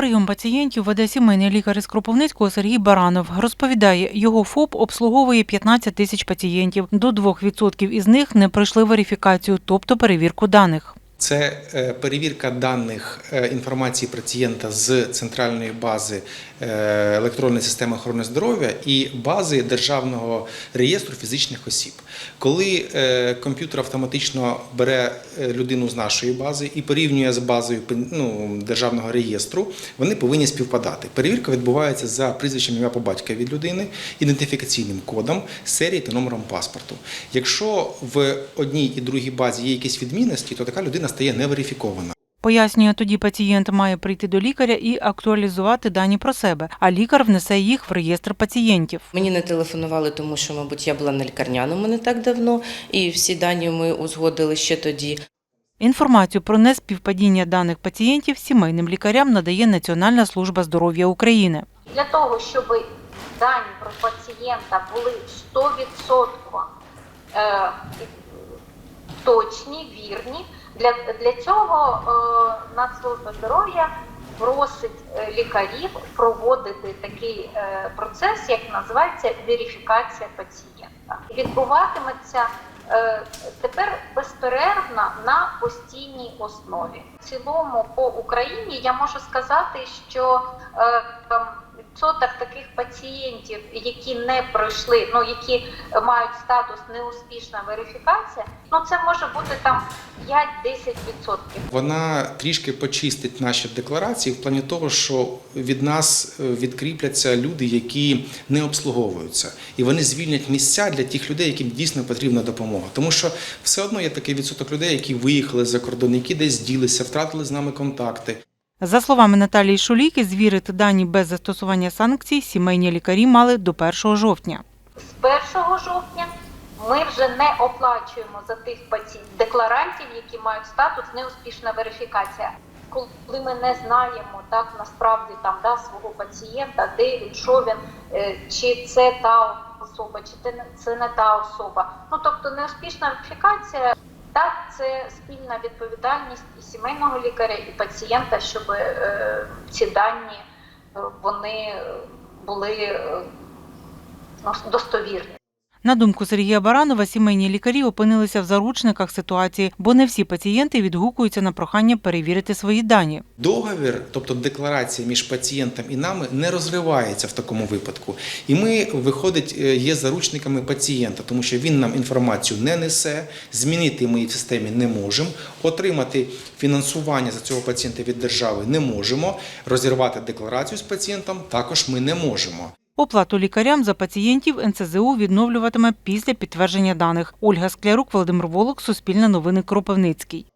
прийом пацієнтів веде сімейний лікар із Кропивницького Сергій Баранов. Розповідає, його ФОП обслуговує 15 тисяч пацієнтів. До 2% із них не пройшли верифікацію, тобто перевірку даних. Це е, перевірка даних е, інформації пацієнта з центральної бази е, електронної системи охорони здоров'я і бази державного реєстру фізичних осіб. Коли комп'ютер автоматично бере людину з нашої бази і порівнює з базою ну, державного реєстру, вони повинні співпадати. Перевірка відбувається за прізвищем ім'я по батька від людини, ідентифікаційним кодом, серією та номером паспорту. Якщо в одній і другій базі є якісь відмінності, то така людина стає неверифікована. Пояснює, тоді пацієнт має прийти до лікаря і актуалізувати дані про себе, а лікар внесе їх в реєстр пацієнтів. Мені не телефонували, тому що, мабуть, я була на лікарняному не так давно, і всі дані ми узгодили ще тоді. Інформацію про неспівпадіння даних пацієнтів сімейним лікарям надає Національна служба здоров'я України. для того, щоб дані про пацієнта були 100% е, точні, вірні, для, для цього е, Нацслужба здоров'я просить е, лікарів проводити такий е, процес, як називається верифікація пацієнта. Відбуватиметься е, тепер безперервно на постійній основі. В цілому по Україні я можу сказати, що е, таких пацієнтів, які не пройшли, ну які мають статус неуспішна верифікація, ну це може бути там 5-10%. Вона трішки почистить наші декларації в плані того, що від нас е, відкріпляться люди, які не обслуговуються, і вони звільнять місця для тих людей, яким дійсно потрібна допомога. Тому що все одно є такий відсоток людей, які виїхали за кордон, які десь ділися, втратили з нами контакти. За словами Наталії Шуліки, звірити дані без застосування санкцій сімейні лікарі мали до 1 жовтня. З 1 жовтня ми вже не оплачуємо за тих паці... декларантів, які мають статус неуспішна верифікація. Коли ми не знаємо так насправді там да свого пацієнта, де він, що він, е, чи це та особа, чи це не та особа. Ну тобто неуспішна верифікація. Так, це спільна відповідальність і сімейного лікаря, і пацієнта, щоб е, ці дані е, вони були е, ну, достовірні. На думку Сергія Баранова, сімейні лікарі опинилися в заручниках ситуації, бо не всі пацієнти відгукуються на прохання перевірити свої дані. Договір, тобто декларація між пацієнтом і нами, не розривається в такому випадку. І ми, виходить, е, є заручниками пацієнта, тому що він нам інформацію не несе, змінити ми її в системі не можемо, отримати фінансування за цього пацієнта від держави не можемо, розірвати декларацію з пацієнтом також ми не можемо. Оплату лікарям за пацієнтів НСЗУ відновлюватиме після підтвердження даних. Ольга Склярук, Володимир Волок, Суспільне новини Кропивницький.